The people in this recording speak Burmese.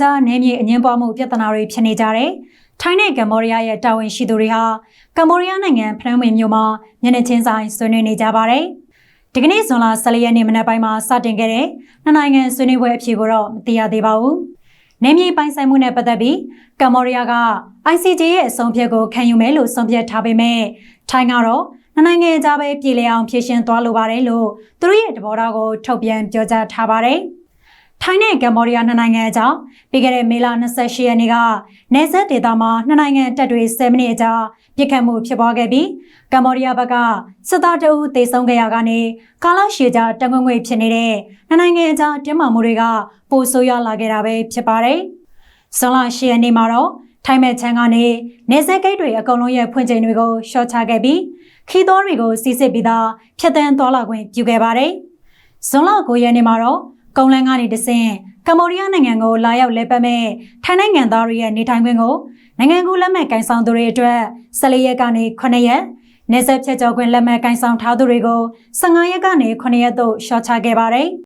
ကြားနယ်မြေအငင်းပွားမှုပြဿနာတွေဖြစ်နေကြတဲ့ထိုင်းနဲ့ကမ္ဘောဒီးယားရဲ့တာဝန်ရှိသူတွေဟာကမ္ဘောဒီးယားနိုင်ငံဖနွမ်းပင်မြို့မှာမျက်နှာချင်းဆိုင်ဆွေးနွေးနေကြပါတယ်။ဒီကနေ့ဇွန်လ14ရက်နေ့မနက်ပိုင်းမှာစတင်ခဲ့တဲ့နှစ်နိုင်ငံဆွေးနွေးပွဲအဖြစ်ကိုတော့မသိရသေးပါဘူး။နယ်မြေပိုင်ဆိုင်မှုနဲ့ပတ်သက်ပြီးကမ္ဘောဒီးယားက ICJ ရဲ့အဆုံးဖြတ်ကိုခံယူမယ်လို့ဆုံးဖြတ်ထားပေမဲ့ထိုင်းကတော့နှစ်နိုင်ငံကြားပဲပြည်လည်အောင်ဖြည့်ရှင်းသွားလိုပါတယ်လို့သူတို့ရဲ့တဘောထားကိုထုတ်ပြန်ပြောကြားထားပါတယ်။ ထိုင်းနဲ့ကမ္ဘောဒီးယားနှစ်နိုင်ငံအကြားပြီးခဲ့တဲ့မေလ28ရက်နေ့ကနယ်စပ်ဒေသမှာနှစ်နိုင်ငံတပ်တွေ10မိနစ်အကြာပြစ်ခတ်မှုဖြစ်ပွားခဲ့ပြီးကမ္ဘောဒီးယားဘက်ကစစ်သားတအုပ်တေဆုံးခဲ့ရကနေကာလရှည်ကြာတန်ခွင့်ငွေဖြစ်နေတဲ့နှစ်နိုင်ငံအကြားတင်းမာမှုတွေကပိုဆိုးရွားလာခဲ့တာပဲဖြစ်ပါတယ်။ဇွန်လ10ရက်နေ့မှာတော့ထိုင်းမဲ့ချမ်းကနေနေဆက်ဂိတ်တွေအကုန်လုံးရဲ့ဖွင့်ချိန်တွေကိုရှော့ချခဲ့ပြီးခီးသောတွေကိုစီစစ်ပြီးသားဖြတ်တန်းသွားလာခွင့်ပြုခဲ့ပါတယ်။ဇွန်လ9ရက်နေ့မှာတော့ ကုန်းလန်းကနေတဆင့်ကမ္ဘောဒီးယားနိုင်ငံကိုလာရောက်လဲပတ်မဲ့ထိုင်းနိုင်ငံသားတွေရဲ့နေထိုင်ခွင့်ကိုနိုင်ငံကူးလက်မှတ်ကင်ဆောင်သူတွေအတွက်14ရက်ကနေ9ရက်နေဆက်ဖြတ်ကျော်ခွင့်လက်မှတ်ကင်ဆောင်ထားသူတွေကို15ရက်ကနေ9ရက်သို့ရှော့ချခဲ့ပါတယ်။